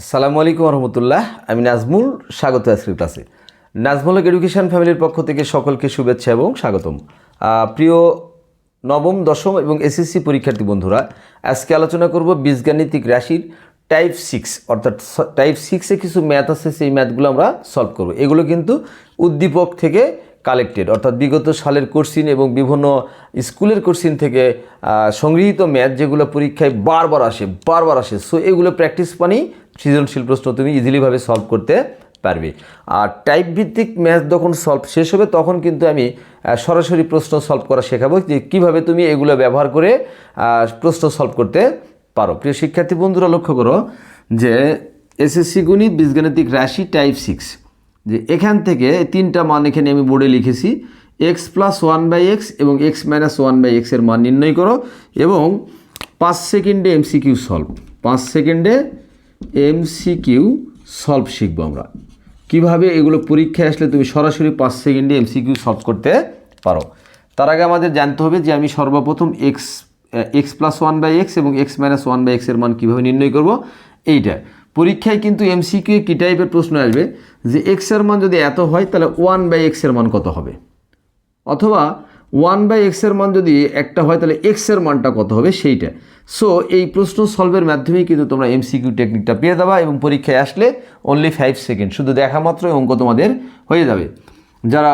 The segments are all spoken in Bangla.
আসসালামু আলাইকুম রহমতুল্লাহ। আমি নাজমুল, স্বাগত আজকের ক্লাসে। নাজমুলক এডুকেশন ফ্যামিলির পক্ষ থেকে সকলকে শুভেচ্ছা এবং স্বাগতম। প্রিয় নবম, দশম এবং এসএসসি পরীক্ষার্থী বন্ধুরা, আজকে আলোচনা করব বীজগাণিতিক রাশির টাইপ সিক্স অর্থাৎ টাইপ সিক্সে কিছু ম্যাথ আছে, সেই ম্যাথগুলো আমরা সলভ করব। এগুলো কিন্তু উদ্দীপক থেকে কালেক্টেড অর্থাৎ বিগত সালের কোর্সিন এবং বিভিন্ন স্কুলের কোর্সিন থেকে সংগৃহীত ম্যাথ যেগুলো পরীক্ষায় বারবার আসে বারবার আসে। সো এগুলো প্র্যাকটিস পানি সৃজনশীল প্রশ্ন তুমি ইজিলিভাবে সলভ করতে পারবে। আর টাইপ ভিত্তিক ম্যাথ যখন সলভ শেষ হবে, তখন কিন্তু আমি সরাসরি প্রশ্ন সলভ করা শেখাবো যে কীভাবে তুমি এগুলো ব্যবহার করে প্রশ্ন সলভ করতে পারো। প্রিয় শিক্ষার্থী বন্ধুরা, লক্ষ্য করো যে এসএসসি গণিত, বীজগাণিতিক রাশি টাইপ সিক্স যে এখান থেকে তিনটা মান এখানে আমি বোর্ডে লিখেছি। X plus one by x এবং এক্স মাইনাস ওয়ান বাই এক্সের মান নির্ণয় করো এবং পাঁচ সেকেন্ডে এমসিকিউ সলভ পাঁচ সেকেন্ডে এমসিকিউ সলভ শিখব আমরা। কীভাবে এগুলো পরীক্ষায় আসলে তুমি সরাসরি পাঁচ সেকেন্ডে এমসিকিউ সলভ করতে পারো? তার আগে আমাদের জানতে হবে যে আমি সর্বপ্রথম x x plus one by x এবং এক্স মাইনাস ওয়ান বাই এক্সের মান কীভাবে নির্ণয় করব? এইটা। পরীক্ষায় কিন্তু এমসিকিউ কী টাইপের প্রশ্ন আসবে? যে এক্সের মান যদি এত হয়, তাহলে ওয়ান বাই এক্সের মান কত হবে? অথবা ওয়ান বাই এক্সের মান যদি একটা হয়, তাহলে এক্সের মানটা কত হবে? সেইটা। সো এই প্রশ্ন সলভের মাধ্যমেই কিন্তু তোমরা এমসিকিউ টেকনিকটা পেয়ে দেবা এবং পরীক্ষায় আসলে অনলি ফাইভ সেকেন্ড শুধু দেখা মাত্র অঙ্ক তোমাদের হয়ে যাবে। যারা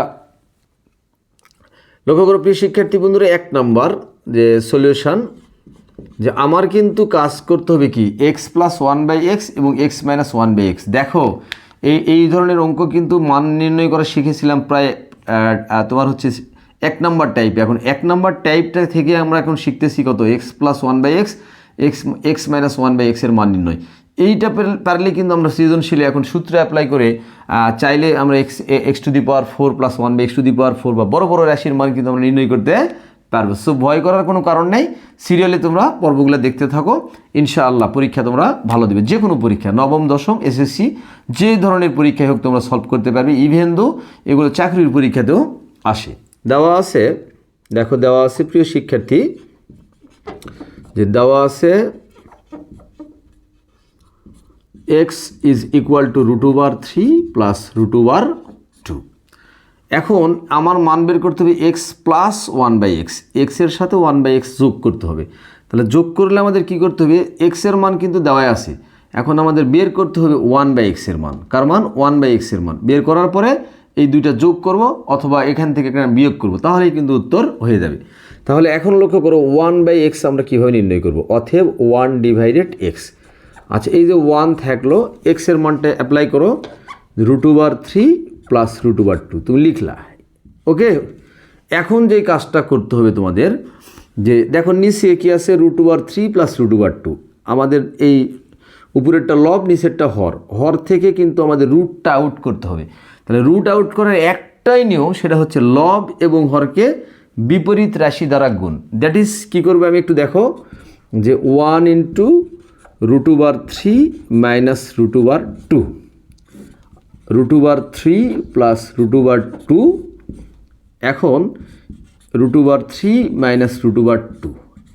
লক্ষ্য করো, প্রিয় শিক্ষার্থী বন্ধুরা, এক নাম্বার যে সলিউশন যে আমার কিন্তু কাজ করতে হবে কি? X plus one by x এবং x minus one by x দেখো, এই এই ধরনের অঙ্ক কিন্তু মান নির্ণয় করা শিখেছিলাম প্রায় তোমার হচ্ছে এক নাম্বার টাইপ এখন এক নাম্বার টাইপটা থেকে আমরা এখন শিখতেছি কত? X plus one by x x x minus one by এক্সের মান নির্ণয়। এইটা পারলে কিন্তু আমরা সৃজনশীলে এখন সূত্রে অ্যাপ্লাই করে চাইলে আমরা x x to the power four plus one by x to the power four বা বড় বড় রাশির মান কিন্তু আমরা নির্ণয় করতে পারবে। সো ভয় করার কোনো কারণ নেই। সিরিয়ালে তোমরা পর্বগুলো দেখতে থাকো। ইনশাআল্লাহ পরীক্ষা তোমরা ভালো দেবে। যে কোনো পরীক্ষা, নবম, দশম এসএসসি যে ধরনের পরীক্ষায় হোক তোমরা সলভ করতে পারবে। ইভেন দো এগুলো চাকরির পরীক্ষাতেও আসে। দেওয়া আছে, দেখো দেওয়া আছে, প্রিয় শিক্ষার্থী, যে দেওয়া আছে x is equal to root over three plus root over two এখন আমার মান বের করতে হবে x plus one by x এক্সের সাথে ওয়ান বাই এক্স যোগ করতে হবে। তাহলে যোগ করলে আমাদের কি করতে হবে? এক্সের মান কিন্তু দেওয়াই আছে। এখন আমাদের বের করতে হবে ওয়ান বাই এক্সের মান। কার মান? ওয়ান বাই এক্সের মান। বের করার পরে এই দুইটা যোগ করব অথবা এখান থেকে এখানে বিয়োগ করব, তাহলেই কিন্তু উত্তর হয়ে যাবে। তাহলে এখন লক্ষ্য করো ওয়ান বাই এক্স আমরা কীভাবে নির্ণয় করব? অথেব ওয়ান ডিভাইডেড এক্স আচ্ছা এই যে ওয়ান থাকল এক্সের মানটা অ্যাপ্লাই করো root over three plus root over two তুমি লিখলা। ওকে? এখন যে কাজটা করতে হবে তোমাদের, যে দেখো নিচে কি আছে? Root over three plus root over two আমাদের এই উপরেরটা লব, নিচেরটা হর। হর থেকে কিন্তু আমাদের রুটটা আউট করতে হবে। তাহলে রুট আউট করার একটাই নিয়ম সেটা হচ্ছে লব এবং হরকে বিপরীত রাশি দ্বারা গুণ। দ্যাট ইজ কী করবে আমি একটু দেখো, যে one into root over three minus root over two root over three plus root over two এখন root over three minus root over two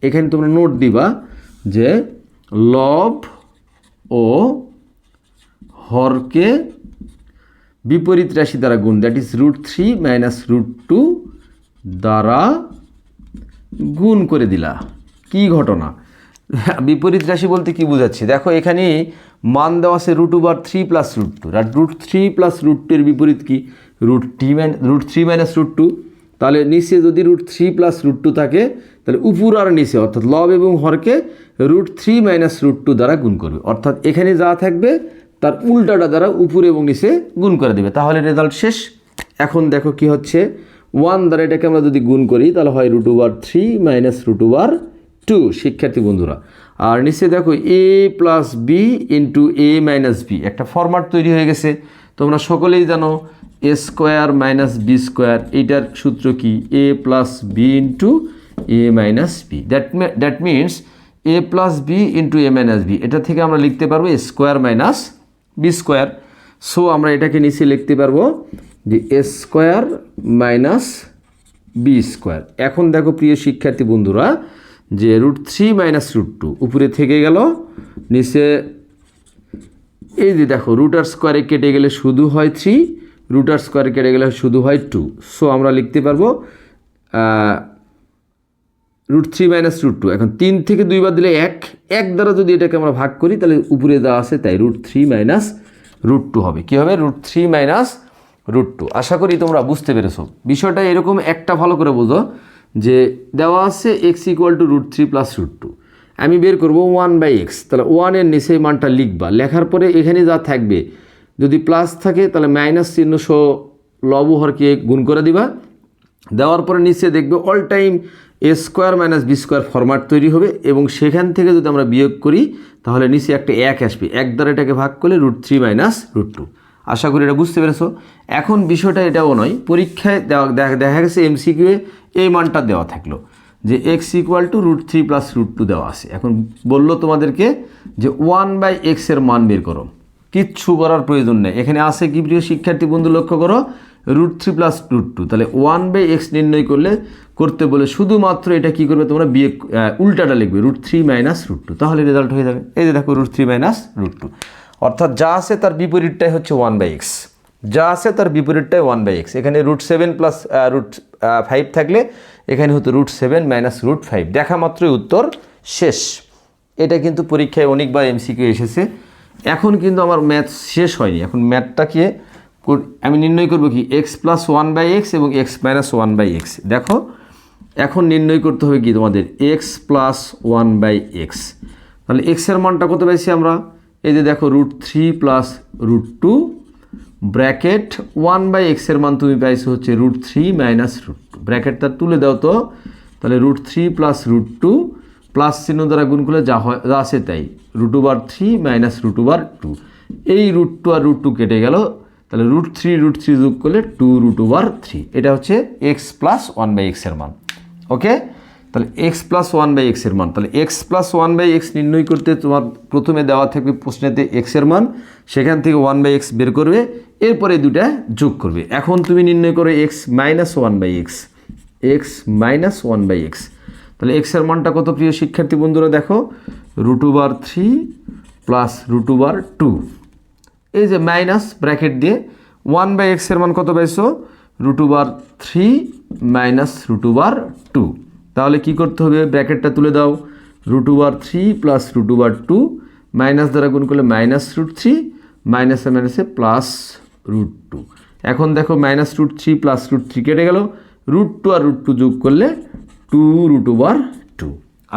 এখানে তোমরা নোট দিবা যে লব ও হরকে বিপরীত রাশি দ্বারা গুণ that is root three minus root two দ্বারা গুণ করে দিলা। কি ঘটনা? বিপরীত রাশি বলতে কি বোঝাচ্ছি? দেখো এখানে মান দেওয়া আছে root over three plus root two আর root three plus root two এর বিপরীত কি? রুট টি mine root three minus root two তাহলে নিচে যদি root three plus root two থাকে, তাহলে উপর আর নিচে, অর্থাৎ লব এবং হরকে root three minus root two দ্বারা গুণ করবে। অর্থাৎ এখানে যা থাকবে তার উল্টাটা দ্বারা উপরে এবং নিচে গুণ করে দেবে। তাহলে রেজাল্ট শেষ। এখন দেখো কি হচ্ছে। ওয়ান দ্বারা এটাকে আমরা যদি গুণ করি, তাহলে হয় root over three minus root over two শিক্ষার্থী বন্ধুরা। আর নিচে দেখো a plus b into a minus b একটা ফরম্যাট তৈরি হয়ে গেছে। তোমরা সকলেই জানো a square minus b square এইটার সূত্র কি? A plus b into a minus b that that means a plus b into a minus b এটা থেকে আমরা লিখতে পারব square minus b square. So আমরা এটাকে নিচে লিখতে পারব যে a square minus b square. এখন দেখো প্রিয় শিক্ষার্থী বন্ধুরা যে root three minus root two উপরে থেকে গেল, নিচে এই যে দেখো রুটার স্কোয়ারে কেটে গেলে শুধু হয় থ্রি রুটার স্কোয়ারে কেটে গেলে শুধু হয় টু। সো আমরা লিখতে পারব root three minus root two এখন তিন থেকে দুইবার দিলে এক এক দ্বারা যদি এটাকে আমরা ভাগ করি, তাহলে উপরে দেওয়া আছে তাই root three minus root two হবে। কী হবে? Root three minus root two আশা করি তোমরা বুঝতে পেরেছ। বিষয়টা এরকম একটা ভালো করে বোঝো যে দেওয়া আছে x equal to root three plus root two আমি বের করব ওয়ান বাই এক্স তাহলে ওয়ানের নিচে মানটা লিখবা। লেখার পরে এখানে যা থাকবে, যদি প্লাস থাকে, তাহলে মাইনাস চিহ্ন সহ লবহরকে গুণ করে দিবা। দেওয়ার পরে নিচে দেখবে all time a square minus b square format তৈরি হবে এবং সেখান থেকে যদি আমরা বিয়োগ করি, তাহলে নিচে একটা এক আসবে। এক দ্বারা এটাকে ভাগ করলে root three minus root two আশা করি এটা বুঝতে পেরেছ। এখন বিষয়টা এটাও নয়, পরীক্ষায় দেওয়া দেখা গেছে এমসিকিউয়ে এই মানটা দেওয়া থাকল, যে x equal to root three plus root two দেওয়া আছে। এখন বলল তোমাদেরকে যে ওয়ান বাই এক্সের মান বের করো। কিচ্ছু করার প্রয়োজন নেই। এখানে আছে কি প্রিয় শিক্ষার্থী বন্ধু, লক্ষ্য করো root three plus root two. তাহলে ওয়ান বাই এক্স নির্ণয় করলে করতে বলে শুধুমাত্র এটা কি করবে তোমরা বিয়ে উল্টাটা লিখবে, root three minus root two. তাহলে রেজাল্ট হয়ে যাবে। এই যে দেখো, root three minus root two. অর্থাৎ যা আছে তার বিপরীতটাই হচ্ছে ওয়ান বাই এক্স। যা আছে তার বিপরীতটাই ওয়ান বাই এক্স। এখানে root seven plus root five থাকলে এখানে হতো root seven minus root five. দেখা মাত্রই উত্তর শেষ। এটা কিন্তু পরীক্ষায় অনেকবার এমসিকিউ এসেছে। এখন কিন্তু আমার ম্যাথ শেষ হয়নি। এখন ম্যাথটাকে আমি নির্ণয় করব কি? X plus one by x এবং x minus one by x দেখো, এখন নির্ণয় করতে হবে কি তোমাদের? X plus one by x তাহলে এক্সের মানটা কত পাইছি আমরা? এই যে দেখো root three plus root two bracket one by এক্সের মান তুমি পাইছো হচ্ছে root three minus root two ব্র্যাকেটটা তুলে দাও তো। তাহলে root three plus root two plus চিহ্ন দ্বারা গুণ করলে যা হয়, যা আসে তাই। Root over three minus root over two এই রুট টু আর রুট টু কেটে গেল। তাহলে রুট থ্রি রুট থ্রি যোগ করলে টু রুট ওভার থ্রি এটা হচ্ছে এক্স প্লাস ওয়ান বাই এক্সের মান। ওকে তাহলে এক্স প্লাস ওয়ান বাই এক্সের মান। তাহলে x plus one by x নির্ণয় করতে তোমার প্রথমে দেওয়া থাকবে প্রশ্নেতে এক্সের মান। সেখান থেকে ওয়ান বাই এক্স বের করবে। এরপরে দুটা যোগ করবে। এখন তুমি নির্ণয় করো x minus one by x x minus one by x তাহলে এক্সের মানটা কত প্রিয় শিক্ষার্থী বন্ধুরা দেখো? Root over three plus root over two এই যে মাইনাস ব্র্যাকেট দিয়ে ওয়ান বাই এক্সের মান কত পাইছো? Root over three minus root over two তাহলে কি করতে হবে? ব্র্যাকেটটা তুলে দাও। Root over three plus root over two minus দ্বারা গুণ করলে মাইনাস রুট থ্রি মাইনাসে মাইনাসে প্লাস রুট টু এখন দেখো minus root three plus root three কেটে গেল। রুট টু আর রুট টু যোগ করলে টু রুট ওভার টু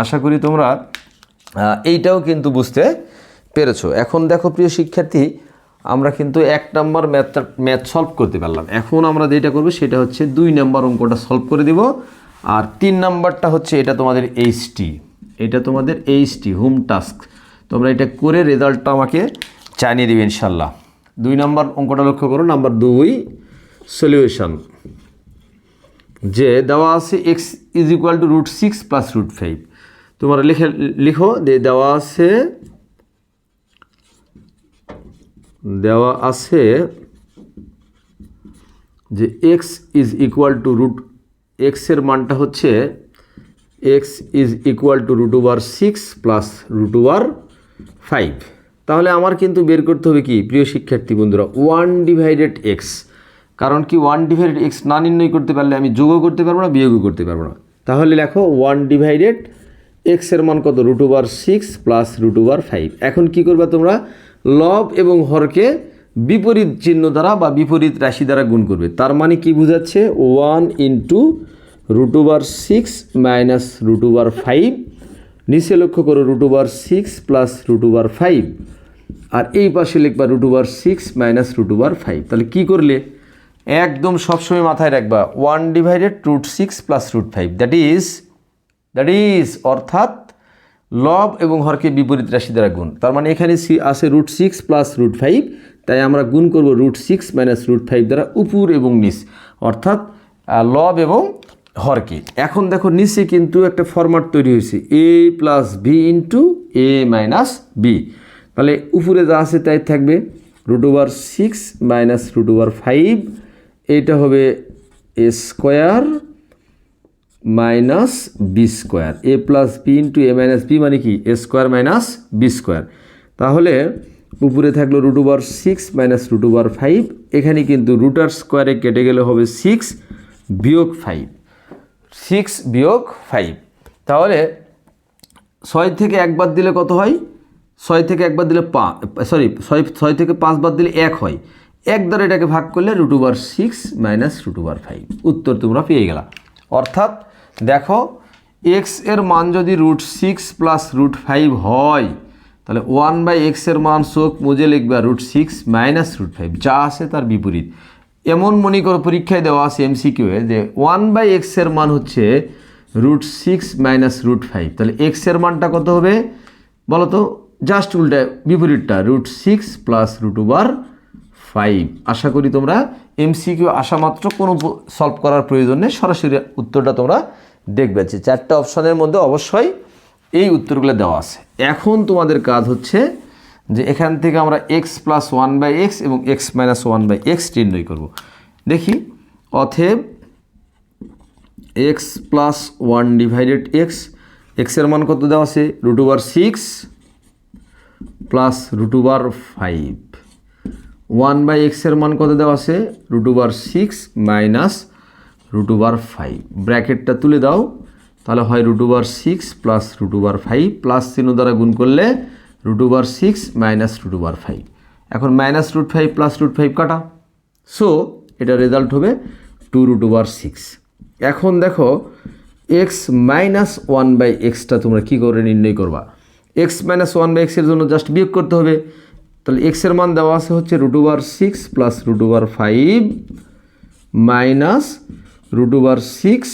আশা করি তোমরা এইটাও কিন্তু বুঝতে পেরেছ। এখন দেখো প্রিয় শিক্ষার্থী আমরা কিন্তু এক নম্বর ম্যাথটা ম্যাথ সলভ করতে পারলাম। এখন আমরা যেটা করব, সেটা হচ্ছে দুই নাম্বার অঙ্কটা সলভ করে দিব। আর তিন নাম্বারটা হচ্ছে এটা তোমাদের এইচটি এটা তোমাদের এইচটি হোম টাস্ক তোমরা এটা করে রেজাল্টটা আমাকে জানিয়ে দেবে ইনশাল্লাহ। দুই নাম্বার অঙ্কটা লক্ষ্য করো, নাম্বার দুই সলিউশন যে দেওয়া আছে x is equal to root six plus root five তোমরা লিখে লিখো যে দেওয়া আছে দেওয়া আছে যে x is equal to root এক্সের মানটা হচ্ছে x is equal to root over six plus root over five তাহলে আমার কিন্তু বের করতে হবে কি, প্রিয় শিক্ষার্থী বন্ধুরা ওয়ান ডিভাইডেড এক্স কারণ কি ওয়ান ডিভাইডেড এক্স না নির্ণয় করতে পারলে আমি যোগও করতে পারব না, বিয়োগও করতে পারব না। তাহলে লেখো ওয়ান ডিভাইডেড এক্সের মান কত root over six plus root over five এখন কি করবে তোমরা? লব এবং হরকে বিপরীত চিহ্ন দ্বারা বা বিপরীত রাশি দ্বারা গুণ করবে। তার মানে কি বোঝাচ্ছে? One into root over six minus root over five. নিচে লক্ষ্য করো, root over six plus root over five. আর এই পাশে লিখবা root over six minus root over five. তাহলে কী করলে? একদম সবসময় মাথায় রাখবা, one divided root six plus root five. That is that is, অর্থাৎ লব এবং হরকে বিপরীত রাশি দ্বারা গুণ। তার মানে এখানে সি- আছে root six plus root five, তাই আমরা গুণ করব root six minus root five দ্বারা উপর এবং নিচ। অর্থাৎ লব এবং হরকে। এখন দেখো নিচে কিন্তু একটা ফরম্যাট তৈরি হয়েছে, a plus b into a minus b. তাহলে উপরে যা আছে তাই থাকবে, root over six minus root over five, এটা হবে a square minus b square. A plus b into a minus b মানে কি? A square minus b square তাহলে উপরে থাকল root over six minus root over five এখানে কিন্তু রুটার স্কোয়ারে কেটে গেলে হবে সিক্স বিয়োগ ফাইভ সিক্স বিয়োগ ফাইভ তাহলে ছয় থেকে একবার দিলে কত হয়? ছয় থেকে একবার দিলে পা সরি ছয় ছয় থেকে পাঁচবার দিলে এক হয়। এক দ্বারা এটাকে ভাগ করলে root over six minus root over five উত্তর তোমরা পেয়ে গেলা। অর্থাৎ দেখো এক্সের মান যদি root six plus root five হয়, তাহলে ওয়ান বাই এক্সের মান চোখ মুজে লিখবে root six minus root five যা আছে তার বিপরীত। এমন মনে করো পরীক্ষায় দেওয়া আছে এমসিকিউয়ে যে ওয়ান বাই এক্সের মান হচ্ছে root six minus root five তাহলে এক্সের মানটা কত হবে? বলো তো জাস্ট উল্টা বিপরীতটা root six plus root over five আশা করি তোমরা এমসিকিউ আসা মাত্র কোনো সলভ করার প্রয়োজন নেই, সরাসরি উত্তরটা তোমরা দেখবে যে চারটা অপশনের মধ্যে অবশ্যই এই উত্তরগুলো দেওয়া আছে। এখন তোমাদের কাজ হচ্ছে যে এখান থেকে আমরা x plus one by x এবং x minus one by x নির্ণয় করব। দেখি অথেব x plus one divided x এক্সের মান কত দেওয়া আছে? Root over six plus root over five one by এক্সের মান কত দেওয়া আছে? Root over six minus root over five ব্র্যাকেটটা তুলে দাও, তাহলে হয় root over six plus root over five plus চিহ্ন দ্বারা গুণ করলে root over six minus root over five এখন minus root five plus root five কাটা। সো এটা রেজাল্ট হবে টু রুট ওভার সিক্স এখন দেখো এক্স মাইনাস ওয়ান বাই এক্সটা তোমরা কী করে নির্ণয় করবা? এক্স মাইনাস ওয়ান বাই এক্সের জন্য জাস্ট বিয়োগ করতে হবে। তাহলে এক্সের মান দেওয়া আছে হচ্ছে root over six plus root over five minus root over six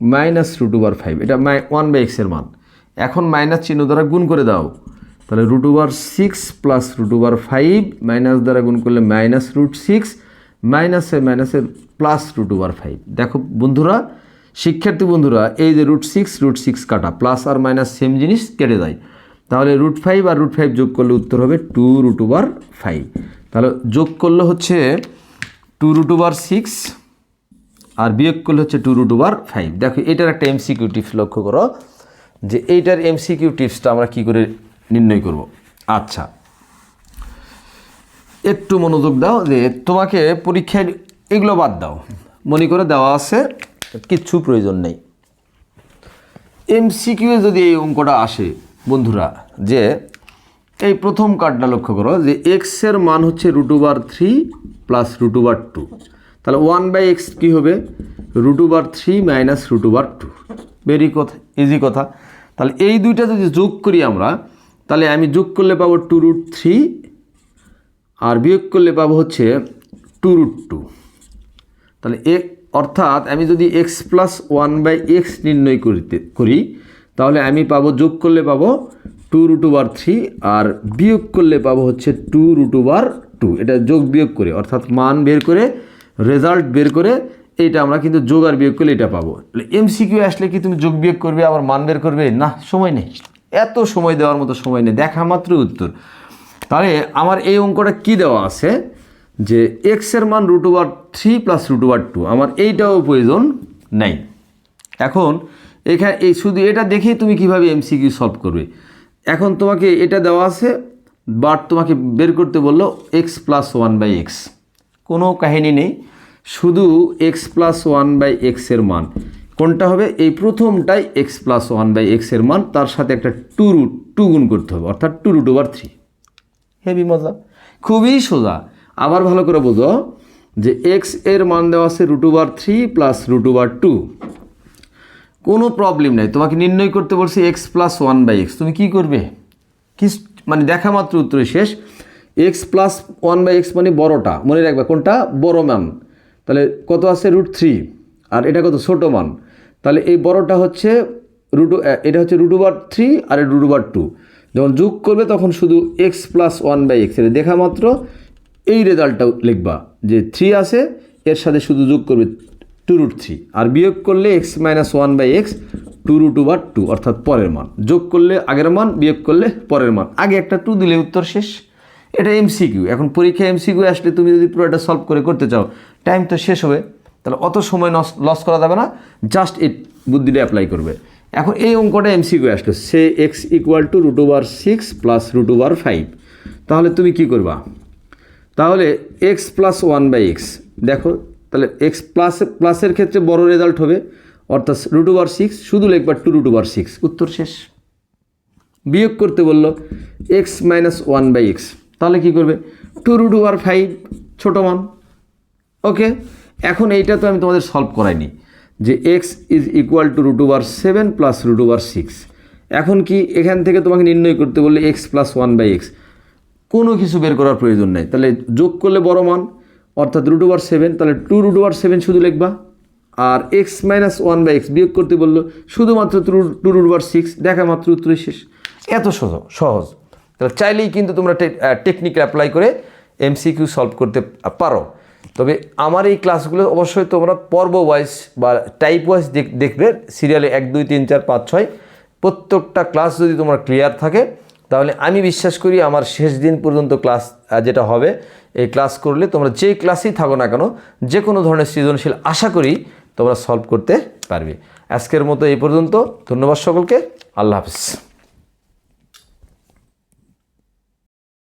minus root over five এটা মাই ওয়ান বাই এক্সের মান। এখন মাইনাস চিহ্ন দ্বারা গুণ করে দাও। তাহলে root over six plus root over five minus দ্বারা গুণ করলে মাইনাস রুট সিক্স মাইনাসে মাইনাসে প্লাস রুট ওভার ফাইভ দেখো বন্ধুরা, শিক্ষার্থী বন্ধুরা, এই যে রুট সিক্স রুট সিক্স কাটা প্লাস আর মাইনাস সেম জিনিস কেটে যায় তাহলে রুট ফাইভ আর রুট ফাইভ যোগ করলে উত্তর হবে টু রুট ওভার ফাইভ তাহলে যোগ করলে হচ্ছে টু রুট ওভার সিক্স আর বিয়োগ করলে হচ্ছে টু রুট ওভার ফাইভ দেখো, এটার একটা এমসিকিউ টিপস লক্ষ্য করো, যে এইটার এমসিকিউ টিপসটা আমরা কি করে নির্ণয় করব? আচ্ছা একটু মনোযোগ দাও, যে তোমাকে পরীক্ষায় এগুলো বাদ দাও। মনে করে দেওয়া আছে, কিচ্ছু প্রয়োজন নেই। এমসিকিউ যদি এই অঙ্কটা আসে, বন্ধুরা, যে এই প্রথম কার্ডটা লক্ষ্য করো, যে এক্সের মান হচ্ছে root over three plus root over two তাহলে ওয়ান বাই এক্স কী হবে? Root over three minus root over two very কথা ইজি কথা। তাহলে এই দুইটা যদি যোগ করি আমরা, তাহলে আমি যোগ করলে পাবো টু রুট থ্রি আর বিয়োগ করলে পাবো হচ্ছে টু রুট টু তাহলে এ, অর্থাৎ আমি যদি x plus one by x নির্ণয় করিতে, করি, তাহলে আমি পাবো, যোগ করলে পাবো টু রুট ওভার থ্রি আর বিয়োগ করলে পাবো হচ্ছে টু রুট ওভার টু এটা যোগ বিয়োগ করে, অর্থাৎ মান বের করে রেজাল্ট বের করে এইটা আমরা কিন্তু যোগ আর বিয়োগ করলে এটা পাবো। এমসিকিউ আসলে কি তুমি যোগ বিয়োগ করবে, আবার মান বের করবে? না, সময় নেই। এত সময় দেওয়ার মতো সময় নেই। দেখা মাত্র উত্তর। তাহলে আমার এই অঙ্কটা কি দেওয়া আছে? যে এক্সের মান root over three plus root over two আমার এইটাও প্রয়োজন নেই। এখন এখানে এই শুধু এটা দেখেই তুমি কীভাবে এমসিকিউ সলভ করবে। এখন তোমাকে এটা দেওয়া আছে বাট তোমাকে বের করতে বলল x plus one by x কোনো কাহিনী নেই, শুধু এক্স প্লাস ওয়ান বাই এক্সের মান। কোনটা হবে? এই প্রথমটাই এক্স প্লাস ওয়ান বাই এক্সের মান, তার সাথে একটা টু রুট টু গুণ করতে হবে, অর্থাৎ two root over three heavy মজা। খুবই সোজা। আবার ভালো করে বোঝো যে এক্সের মান দেওয়া আছে root over three plus root over two কোনো প্রবলেম নেই। তোমাকে নির্ণয় করতে বলছে x plus one by x তুমি কী করবে? কি মানে দেখা মাত্র উত্তরে শেষ। X plus one by x মানে বড়টা, মনে রাখবে কোনটা? বড় মান। তাহলে কত আছে? রুট থ্রি আর এটা কত? ছোটো মান। তাহলে এই বড়টা হচ্ছে রুট এটা হচ্ছে রুট ওভার থ্রি আর রুট ওভার টু যখন যোগ করবে তখন শুধু x plus one by x এটা দেখা মাত্র এই রেজাল্টটা লিখবা যে থ্রি আছে, এর সাথে শুধু যোগ করবে টু রুট থ্রি আর বিয়োগ করলে x minus one by x two root over two অর্থাৎ পরের মান। যোগ করলে আগের মান, বিয়োগ করলে পরের মান। আগে একটা টু দিলে উত্তর শেষ। এটা এমসিকিউ এখন পরীক্ষা এমসিকিউ আসলে তুমি যদি পুরোটা সলভ করে করতে চাও টাইম তো শেষ হবে তাহলে অত সময় লস করা যাবে না জাস্ট এই বুদ্ধিটা অ্যাপ্লাই করবে। এখন এই অঙ্কটা এমসিকিউ আসলো সে x equal to root over six plus root over five তাহলে তুমি কি করবা? তাহলে x plus one by x দেখো তাহলে এক্স প্লাস প্লাসের ক্ষেত্রে বড় রেজাল্ট হবে অর্থাৎ রুট ওভার সিক্স শুধু লিখবা টু রুট ওভার সিক্স উত্তর শেষ। বিয়োগ করতে বলল x minus one by x তাহলে কী করবে? টু রুট ওভার ফাইভ, ছোটো মান। ওকে? এখন এইটা তো আমি তোমাদের সলভ করাইনি। যে x is equal to root over seven plus root over six. এখন কি এখান থেকে তোমাকে নির্ণয় করতে বললে x plus one by x? কোনো কিছু বের করার প্রয়োজন নেই। তাহলে যোগ করলে বড় মান, অর্থাৎ রুট ওভার সেভেন, তাহলে টু রুট ওভার সেভেন শুধু লিখবা। আর x minus one by x বিয়োগ করতে বলল শুধুমাত্র টু রুট ওভার সিক্স, দেখা মাত্র উত্তরই শেষ। এত সহজ সহজ। তাহলে চাইলেই কিন্তু তোমরা টেকনিক অ্যাপ্লাই করে এমসিকিউ সলভ করতে পারো। তবে আমার এই ক্লাসগুলো অবশ্যই তোমরা পর্ব ওয়াইজ বা টাইপ ওয়াইজ দেখবে। সিরিয়ালে এক, দুই, তিন, চার, পাঁচ, ছয়, প্রত্যেকটা ক্লাস যদি তোমার ক্লিয়ার থাকে, তাহলে আমি বিশ্বাস করি আমার শেষ দিন পর্যন্ত ক্লাস যেটা হবে, এই ক্লাস করলে তোমরা যে ক্লাসেই থাকো না কেন যে কোনো ধরনের সৃজনশীল আশা করি তোমরা সলভ করতে পারবে। আজকের মতো এই পর্যন্ত। ধন্যবাদ সকলকে। আল্লাহ হাফিজ।